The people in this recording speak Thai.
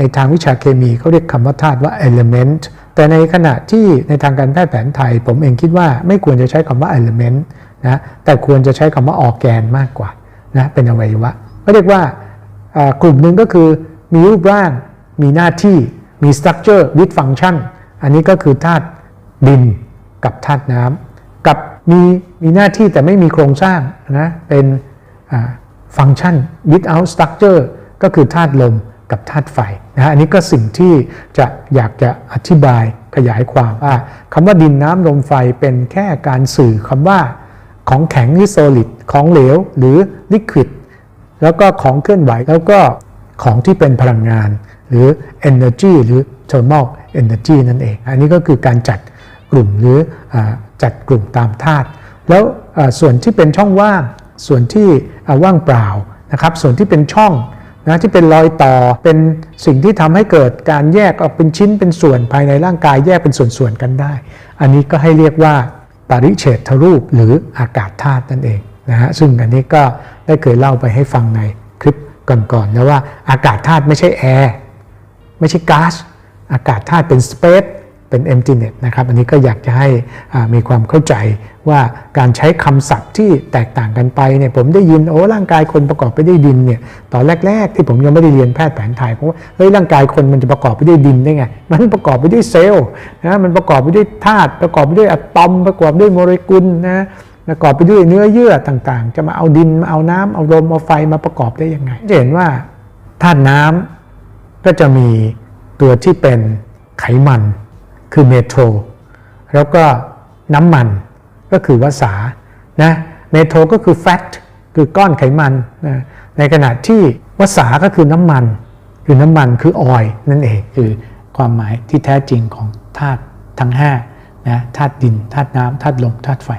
ในทางวิชาเคมีเขาเรียกคำว่าธาตุว่า element แต่ในขณะที่ในทางการแพทย์แผนไทย ผมเองคิดว่าไม่ควรจะใช้คำว่า element นะแต่ควรจะใช้คำว่าออแกนมากกว่านะเป็นอวัยวะก็เรียกว่าอ่ากลุ่มหนึ่งก็คือมีรูปร่าง มีหน้าที่ มี structure with function อันนี้ก็คือธาตุดินกับธาตุน้ำกับมีมีหน้าที่แต่ไม่มีโครงสร้างนะเป็นฟังก์ชัน without structure ก็คือธาตุลม กับธาตุไฟนะฮะอันนี้ก็สิ่งที่จะอยากจะอธิบายขยายความว่าคำว่าดินน้ำลมไฟเป็นแค่การสื่อคำว่าของแข็งหรือ solid ของเหลวหรือ liquid แล้วก็ของเคลื่อนไหวแล้วก็ของที่เป็นพลังงาน หรือ energy หรือ thermal energy นั่นเอง อันนี้ก็คือการจัดกลุ่มหรืออจัดกลุ่มตามธาตุแล้วส่วนที่เป็นช่องว่างส่วนที่ว่างเปล่านะครับ ส่วนที่เป็นช่อง นะที่เป็นรอยต่อเป็นสิ่งที่ทำให้เกิดการแยกออกเป็นชิ้นเป็นส่วนภายในร่างกายแยกเป็นส่วนๆกันได้ อันนี้ก็ให้เรียกว่าปริเฉทรูปหรืออากาศธาตุนั่นเองนะฮะซึ่งอันนี้ก็ได้เคยเล่าไปให้ฟังในคลิปก่อนๆนะว่าอากาศธาตุไม่ใช่แอร์ไม่ใช่ก๊าซอากาศธาตุเป็นสเปซ เป็น emptiness นะครับ อันนี้ก็อยากจะให้มีความเข้าใจว่าการใช้คำศัพท์ที่แตกต่างกันไปเนี่ยผมได้ยินโอ้ร่างกายคนประกอบไปด้วยดินเนี่ยตอนแรก ๆ ที่ผมยังไม่ได้เรียนแพทย์แผนไทยเพราะว่าเฮ้ยร่างกายคนมันจะประกอบไปด้วยดินได้ไง มันประกอบไปด้วยเซลล์นะมันประกอบไปด้วยธาตุประกอบไปด้วยอะตอม ประกอบด้วยโมเลกุลนะประกอบไปด้วยเนื้อเยื่อต่างๆ จะมาเอาดินมาเอาน้ำเอาลมเอาไฟมาประกอบได้ยังไงจะเห็นว่าธาตุน้ำก็จะมีตัวที่เป็นไขมัน คือเมโทรแล้วก็น้ำมันก็คือวสานะเมโทรก็คือแฟตคือก้อนไขมันนะในขณะที่วสาก็คือน้ำมัน คือน้ำมันคือออยนั่นเองคือความหมายที่แท้จริงของธาตุทั้ง5นะธาตุดินธาตุน้ำธาตุลมธาตุไฟ